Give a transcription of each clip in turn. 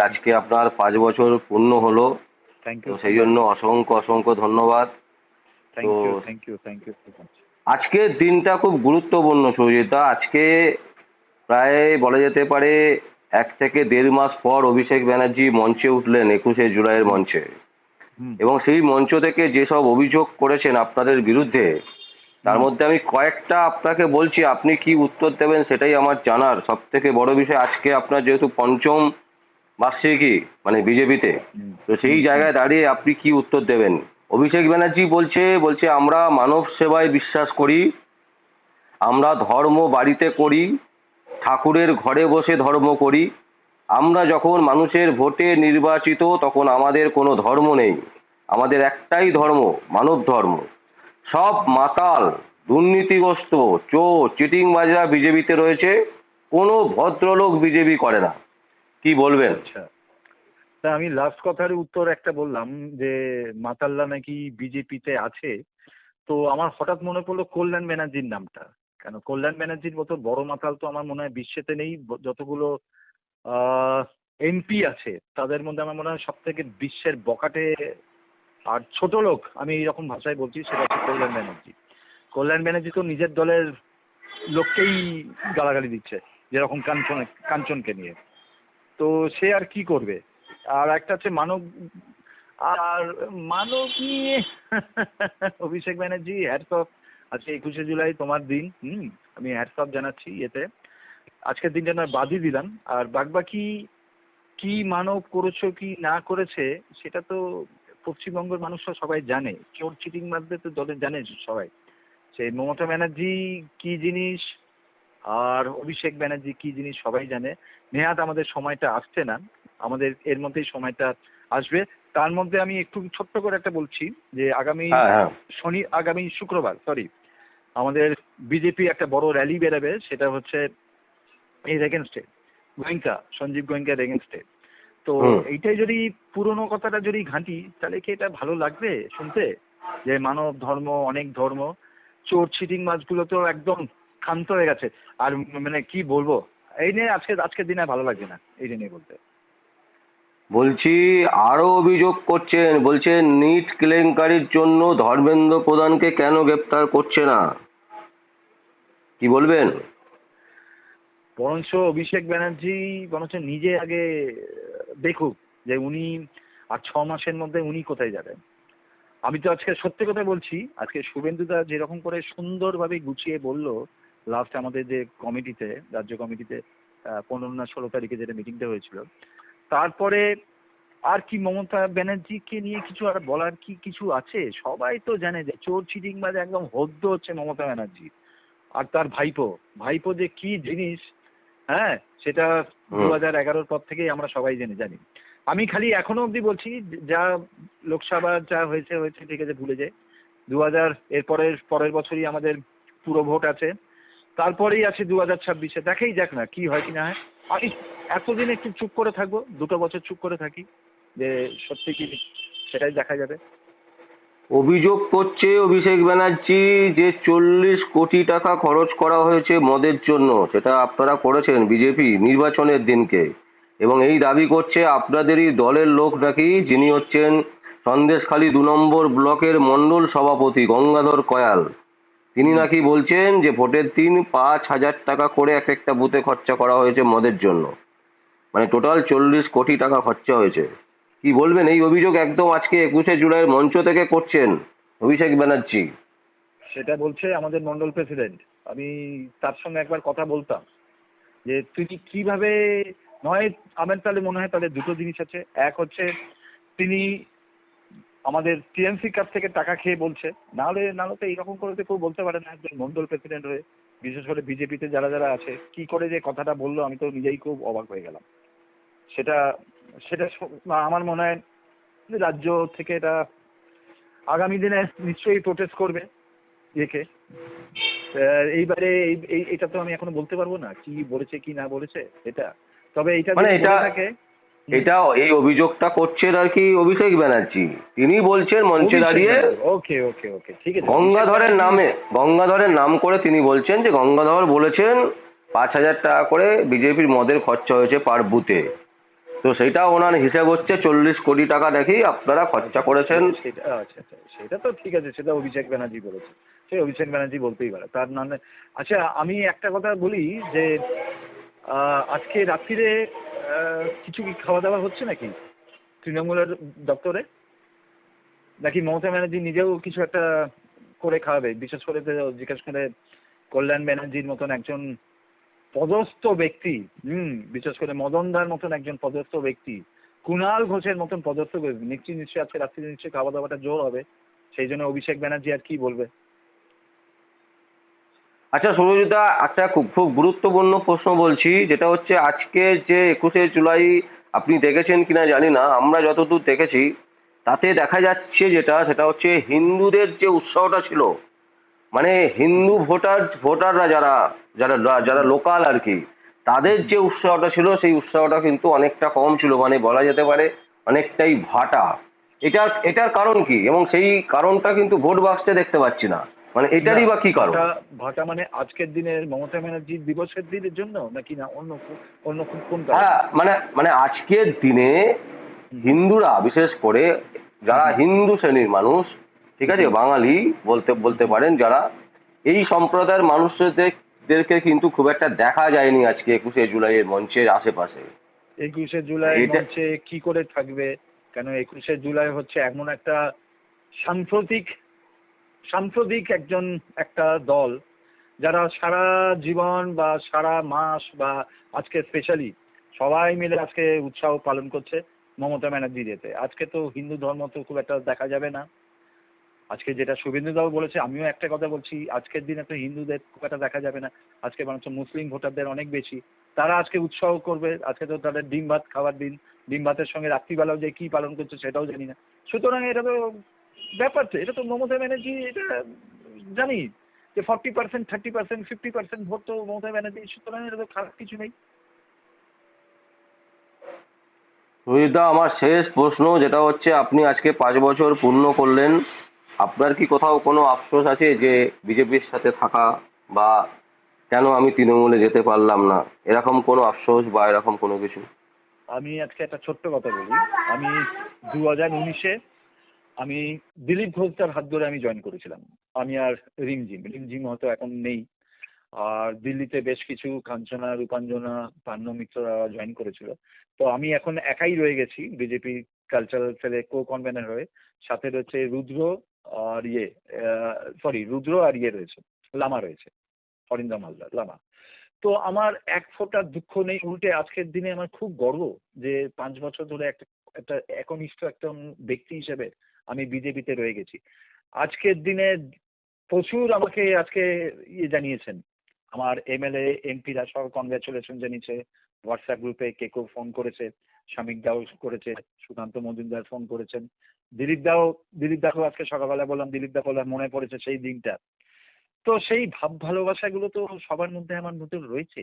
আজকে আপনার পাঁচ বছর পূর্ণ হলো তো সেই জন্য অসংখ্য অসংখ্য ধন্যবাদ। তো- মাচ আজকের দিনটা খুব গুরুত্বপূর্ণ সুজিতা আজকে প্রায় বলা যেতে পারে এক থেকে দেড় মাস পর অভিষেক ব্যানার্জি মঞ্চে উঠলেন একুশে জুলাইয়ের মঞ্চে। এবং সেই মঞ্চ থেকে যেসব অভিযোগ করেছেন আপনাদের বিরুদ্ধে তার মধ্যে আমি কয়েকটা আপনাকে বলছি আপনি কি উত্তর দেবেন সেটাই আমার জানার সব থেকে বড় বিষয়। আজকে আপনার যেহেতু পঞ্চম বার্ষিকী মানে বিজেপিতে। তো সেই জায়গায় দাঁড়িয়ে আপনি কি উত্তর দেবেন? অভিষেক ব্যানার্জি বলছে বলছে আমরা মানব সেবায় বিশ্বাস করি আমরা ধর্ম বাড়িতে করি ঠাকুরের ঘরে বসে ধর্ম করি। আমরা যখন মানুষের ভোটে নির্বাচিত তখন আমাদের কোনো ধর্ম নেই। আমাদের একটাই ধর্ম মানব ধর্ম। সব মাতাল দুর্নীতিগ্রস্ত চোর চিটিংবাজরা বিজেপিতে রয়েছে। কোনো ভদ্রলোক বিজেপি করে না। কি বলবেন? আচ্ছা। তা আমি লাস্ট কথার উত্তর একটা বললাম যে, মাতাল্লা নাকি বিজেপিতে আছে। তো আমার হঠাৎ মনে পড়ল কল্যাণ ব্যানার্জির নামটা। কেন? কল্যাণ ব্যানার্জির মতো বড় মাতাল তো আমার মনে হয় বিশ্বেতে নেই। যতগুলো এমপি আছে, তাদের মধ্যে আমার মনে হয় সব থেকে বিশ্বের বকাটে আর ছোট লোক, আমি এইরকম ভাষায় বলছি, সেটা হচ্ছে কল্যাণ ব্যানার্জি। কল্যাণ ব্যানার্জি তো নিজের দলের লোককেই গালাগালি দিচ্ছে, যেরকম কাঞ্চন, কাঞ্চনকে নিয়ে। তো সে আর কি করবে? আর একটা হচ্ছে মানব, আর মানব নিয়ে অভিষেক ব্যানার্জি হ্যাটস অফ আজকে একুশে জুলাই তোমার দিন, হুম, আমি হ্যাটস অফ জানাচ্ছি এতে আজকের দিনটা নয়, বাদই দিলাম। আর বাদবাকি কি মানব করেছ, কি না করেছে, সেটা তো পশ্চিমবঙ্গের মানুষরা সবাই জানে। চোর চিটিং মারবে তো দলে জানে সবাই। সেই মমতা ব্যানার্জি কি জিনিস আর অভিষেক ব্যানার্জি কি জিনিস সবাই জানে। নেহাত আমাদের সময়টা আসছে না। আমাদের এর মধ্যেই সময়টা আসবে। তার মধ্যে আমি একটু ছোট্ট করে একটা বলছি যে আগামী হ্যাঁ হ্যাঁ। শনি আগামী শুক্রবার সরি আমাদের বিজেপি একটা বড় র্যালি বেরোবে সেটা হচ্ছে এই রেগেনস্টে গোয়েঙ্কা সঞ্জীব গোয়েঙ্কার রেগেনস্টে তো। এইটাই যদি পুরনো কথাটা যদি ঘাঁটি তাহলে কি এটা ভালো লাগবে শুনতে? যে মানব ধর্ম অনেক ধর্ম চোর চিটিং মাছগুলো তো একদম ক্ষান্ত হয়ে গেছে। আর মানে কি বলব? এই নিয়ে আজকে আজকের দিনে ভালো লাগছে না এই নিয়ে বলতে। বলছি আরও অভিযোগ করছেন বলছেন নিট কেলেঙ্কারির জন্য ধর্মেন্দ্র প্রধানকে কেন গ্রেপ্তার করছে না? কি বলবেন? বরঞ্চ অভিষেক ব্যানার্জি বরঞ্চ নিজে আগে দেখুক যে উনি আর ছ মাসের মধ্যে উনি কোথায় যাবেন। আমি তো আজকে সত্যি কথা বলছি আজকে শুভেন্দুদা যেরকম করে সুন্দরভাবে গুছিয়ে বলল লাস্ট আমাদের যে কমিটিতে রাজ্য কমিটিতে পনেরো না ষোলো তারিখে যেটা মিটিংটা হয়েছিল তারপরে আর কি মমতা ব্যানার্জিকে নিয়ে কিছু আর বলার কি কিছু আছে? সবাই তো জানে যে চোর চিটিং বাজে একদম হদ্দ হচ্ছে মমতা ব্যানার্জি। আর তার ভাইপো ভাইপো যে কি জিনিস হ্যাঁ সেটা। দু হাজার এগারোর পর থেকেই আমরা সবাই জেনে জানি। আমি খালি এখনও অবধি বলছি যা লোকসভা যা হয়েছে হয়েছে ঠিক আছে ভুলে যাই। দু হাজার এর পরের পরের বছরই আমাদের পুরো ভোট আছে। তারপরেই আছে দু হাজার ছাব্বিশে। দেখাই যাক না, কি হয় কি না হয়। আমি এতদিন একটু চুপ করে থাকব, দুটো বছর চুপ করে থাকি, যে সত্যি কি সেটাই দেখা যাবে। অভিযোগ করছে অভিষেক ব্যানার্জি যে চল্লিশ কোটি টাকা খরচ করা হয়েছে মদের জন্য। সেটা আপনারা করেছেন বিজেপি নির্বাচনের দিনকে। এবং এই দাবি করছে আপনাদেরই দলের লোক নাকি, যিনি হচ্ছেন সন্দেশখালী দু নম্বর ব্লকের মণ্ডল সভাপতি গঙ্গাধর কয়াল। তিনি নাকি বলছেন যে ভোটের দিন পাঁচ হাজার টাকা করে এক একটা বুথে খরচা করা হয়েছে মদের জন্য। মানে টোটাল চল্লিশ কোটি টাকা খরচা হয়েছে। কি বলবেন? এই অভিযোগ একদম আজকে একুশে জুলাইয়ের মঞ্চ থেকে করছেন অভিষেক ব্যানার্জি। সেটা বলছে আমাদের মন্ডল প্রেসিডেন্ট। আমি তার সঙ্গে একবার কথা বলতাম যে তিনি কীভাবে নয় আমার তাহলে মনে হয় তাহলে দুটো জিনিস আছে। এক হচ্ছে তিনি আমাদের টিএমসির কাছ থেকে টাকা খেয়ে বলছে। নাহলে নাহলে তো এইরকম করে তো কেউ বলতে পারে না একজন মন্ডল প্রেসিডেন্ট হয়ে বিশেষ করে বিজেপিতে যারা যারা আছে কি করে যে কথাটা বলল আমি তো নিজেই খুব অবাক হয়ে গেলাম। সেটা সেটা আমার মনে হয় রাজ্য থেকে এটা আগামী দিনে নিশ্চয়ই প্রোটেস্ট করবে ইয়েকে এইবারে এই- এটা তো আমি এখনও বলতে পারব না কি বলেছে কি না বলেছে এটা। তবে এটা মানে এটা- থাকে এটা এই অভিযোগটা করছেন আর কি অভিষেক ব্যানার্জি। তিনি বলছেন মঞ্চে দাঁড়িয়ে ওকে ওকে ওকে ঠিক আছে। গঙ্গাধরের নামে গঙ্গাধরের নাম করে তিনি বলছেন যে গঙ্গাধর বলেছেন পাঁচ হাজার টাকা করে বিজেপির মদের খরচা হয়েছে পার বুথে। তো সেটা ওনার হিসাব হচ্ছে চল্লিশ কোটি টাকা দেখেই আপনারা খরচা করেছেন। সেটা আচ্ছা আচ্ছা সেটা তো ঠিক আছে সেটা অভিষেক ব্যানার্জি বলেছে। সে অভিষেক ব্যানার্জি বলতেই পারে। তার নামে আচ্ছা আমি একটা কথা বলি যে আজকে রাত্রিরে কিছু কি খাওয়া দাওয়া হচ্ছে নাকি? তৃণমূলের দপ্তরে? নাকি মমতা ব্যানার্জি নিজেও কিছু একটা করে খাওয়াবে? বিশেষ করে জিজ্ঞেস করে কল্যাণ ব্যানার্জির মতন একজন পদস্থ ব্যক্তি, হুম, বিশেষ করে মদনদার মতন একজন পদস্থ ব্যক্তি, কুণাল ঘোষের মতন পদস্থ ব্যক্তি। নিশ্চয়ই নিশ্চয়ই আজকে রাত্রি নিশ্চয়ই খাওয়া দাওয়াটা জোর হবে। সেই জন্য অভিষেক ব্যানার্জি আর কি বলবে? আচ্ছা সুরজিদা একটা খুব খুব গুরুত্বপূর্ণ প্রশ্ন বলছি, যেটা হচ্ছে আজকে যে একুশে জুলাই আপনি দেখেছেন কিনা জানি না, আমরা যতদূর দেখেছি, তাতে দেখা যাচ্ছে যেটা, সেটা হচ্ছে হিন্দুদের যে উৎসাহটা ছিল মানে হিন্দু ভোটার, ভোটাররা যারা যারা যারা লোকাল আর কি, তাদের যে উৎসাহটা ছিল, সেই উৎসাহটা কিন্তু অনেকটা কম ছিল মানে বলা যেতে পারে অনেকটাই ভাটা। এটার এটার কারণ কি? এবং সেই কারণটা কিন্তু ভোট বাক্সে দেখতে পাচ্ছি না। মানে এটারই বা কি কারণ? ভাটা মানে আজকের দিনের মমতা ব্যানার্জির দিবসের দিনের জন্য নাকি না অন্য অন্য কোন- কোন হ্যাঁ মানে মানে আজকের দিনে হিন্দুরা বিশেষ করে যারা হিন্দু শ্রেণির মানুষ ঠিক আছে বাঙালি বলতে বলতে পারেন যারা এই সম্প্রদায়ের মানুষদেরকে কিন্তু খুব একটা দেখা যায়নি আজকে একুশে জুলাইয়ের মঞ্চের আশেপাশে। একুশে জুলাই মঞ্চে কি করে থাকবে? কেন একুশে জুলাই হচ্ছে এমন একটা সাম্প্রতিক সাম্প্রতিক একজন একটা দল যারা সারা জীবন বা সারা মাস বা আজকে স্পেশালি সবাই মিলে আজকে উৎসাহ পালন করছে মমতা ব্যানার্জি যেতে। আজকে তো হিন্দু ধর্ম তো খুব একটা দেখা যাবে না। আজকে যেটা শুভেন্দুদাও বলেছে, আমিও একটা কথা বলছি, আজকের দিনে তো হিন্দুদের খুব একটা দেখা যাবে না। আজকে বরঞ্চ মুসলিম ভোটারদের অনেক বেশি। তারা আজকে উৎসাহ করবে, আজকে তো তাদের ডিম ভাত খাওয়ার দিন। ডিম ভাতের সঙ্গে রাত্রিবেলাও যে কি পালন করছে সেটাও জানি না। সুতরাং এটা তো ব্যাপার তো এটা তো মমতা ব্যানার্জি এটা জানি যে forty percent thirty percent fifty percent vote তো মমতা ব্যানার্জি সুতরাং এটা তো খারাপ কিছু নেই। রোহিতদা আমার শেষ প্রশ্ন যেটা হচ্ছে আপনি আজকে পাঁচ বছর পূর্ণ করলেন আপনার কি কোথাও কোনো আফসোস আছে যে বিজেপির সাথে থাকা বা কেন আমি তৃণমূলে যেতে পারলাম না? এরকম কোনো আফসোস বা এরকম কোনো কিছু? আমি আজকে একটা ছোট্ট কথা বলি। আমি দু হাজার উনিশে আমি দিলীপ ঘোষদার হাত ধরে আমি জয়েন করেছিলাম। আমি আর রিমঝিম রিমঝিম হয়তো এখন নেই। আর দিল্লিতে বেশ কিছু কাঞ্চনা, রূপাঞ্জনা, পান্ন মিত্ররা জয়েন করেছিল। তো আমি এখন একাই রয়ে গেছি বিজেপি কালচারাল সেলে কো কনভেনার হয়ে। সাথে রয়েছে রুদ্র আর ইয়ে সরি রুদ্র আর ইয়ে রয়েছে, লামা রয়েছে অরিন্দম হালদার লামা। তো আমার এক ফোঁটা দুঃখ নেই, উল্টে আজকের দিনে আমার খুব গর্ব যে পাঁচ বছর ধরে একটা একটা একনিষ্ঠ একটা ব্যক্তি হিসেবে আমি বিজেপিতে রয়ে গেছি। আজকের দিনে প্রচুর আমাকে আজকে ইয়ে জানিয়েছেন। আমার এমএলএ, এমপিরা সব কনগ্রাচুলেশন জানিয়েছে। হোয়াটসঅ্যাপ গ্রুপে কে কেউ ফোন করেছে শামিক দাও করেছে, সুকান্ত মজুমদার ফোন করেছেন। দিলীপ দাও, দিলীপ দাকেও আজকে সকালবেলা বললাম, দিলীপ দা বললাম, মনে পড়েছে সেই দিনটা। তো সেই ভাব ভালোবাসাগুলো তো সবার মধ্যে আমার মধ্যে রয়েছে।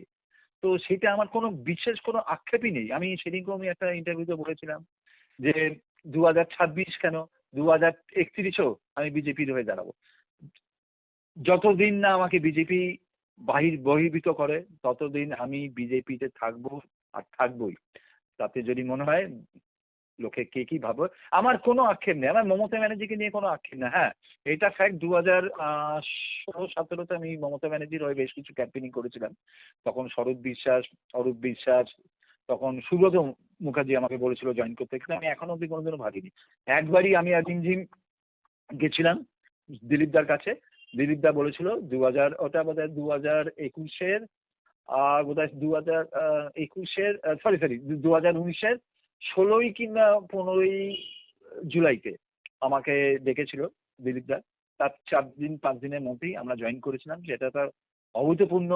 তো সেটা আমার কোনো বিশেষ কোনো আক্ষেপই নেই। আমি সেদিনকেও আমি একটা ইন্টারভিউতে বলেছিলাম যে, দু হাজার ছাব্বিশ কেন দু হাজার একত্রিশও আমি বিজেপির হয়ে দাঁড়াবো। যতদিন না আমাকে বিজেপি বাহির বহির্ভূত করে, ততদিন আমি বিজেপিতে থাকব আর থাকবোই। তাতে যদি মনে হয় লোকে কে কি ভাবো, আমার কোনো আক্ষেপ নেই। আমার মমতা ব্যানার্জিকে নিয়ে কোনো আক্ষেপ নেই। হ্যাঁ এটা ফ্যাক্ট দু হাজার ষোলো সতেরোতে আমি মমতা ব্যানার্জির হয়ে বেশ কিছু ক্যাম্পেনিং করেছিলাম। তখন শরৎ বিশ্বাস, অরূপ বিশ্বাস, তখন সুব্রত মুখার্জি আমাকে বলেছিল জয়েন করতে। কিন্তু আমি এখনও অব্দি কোনোদিনও ভাবিনি একবারই আমি আর ঝিমঝিম গেছিলাম দিলীপদার কাছে। দিলীপদা বলেছিল দু হাজার, ওটা বোধ হয় দু হাজার একুশের আর বোধ হয় দু হাজার একুশের সরি সরি দু হাজার উনিশের ষোলোই কিংবা পনেরোই জুলাইতে আমাকে ডেকেছিল দিলীপদা তার চার দিন, পাঁচ দিনের মধ্যেই আমরা জয়েন করেছিলাম। যেটা তার অভূতপূর্ণ,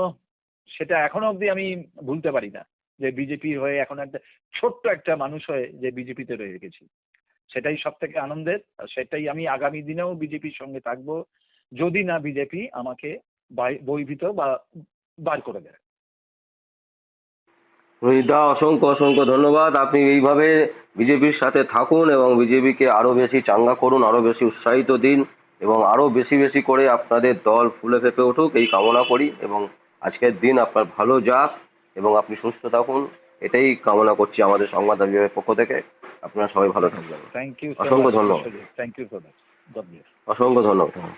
সেটা এখনও অবধি আমি ভুলতে পারি না। যে বিজেপির হয়ে এখন একটা ছোট্ট একটা মানুষ হয়ে যে বিজেপিতে রয়ে গেছি। সেটাই সব থেকে আনন্দের, আর সেটাই আমি আগামী দিনেও বিজেপির সঙ্গে থাকব, যদি না বিজেপি আমাকে বহির্ভূত বা বার করে দেয়। রোহিতদা অসংখ্য অসংখ্য ধন্যবাদ। আপনি এইভাবে বিজেপির সাথে থাকুন এবং বিজেপিকে আরও বেশি চাঙ্গা করুন আরও বেশি উৎসাহিত দিন এবং আরও বেশি বেশি করে আপনাদের দল ফুলে ফেঁপে উঠুক, এই কামনা করি এবং আজকের দিন আপনার ভালো যাক। এবং আপনি সুস্থ থাকুন। এটাই কামনা করছি আমাদের সংবাদ বিভাগের পক্ষ থেকে। আপনারা সবাই ভালো থাকবেন। থ্যাংক ইউ অসংখ্য ধন্যবাদ। থ্যাংক ইউ অসংখ্য ধন্যবাদ।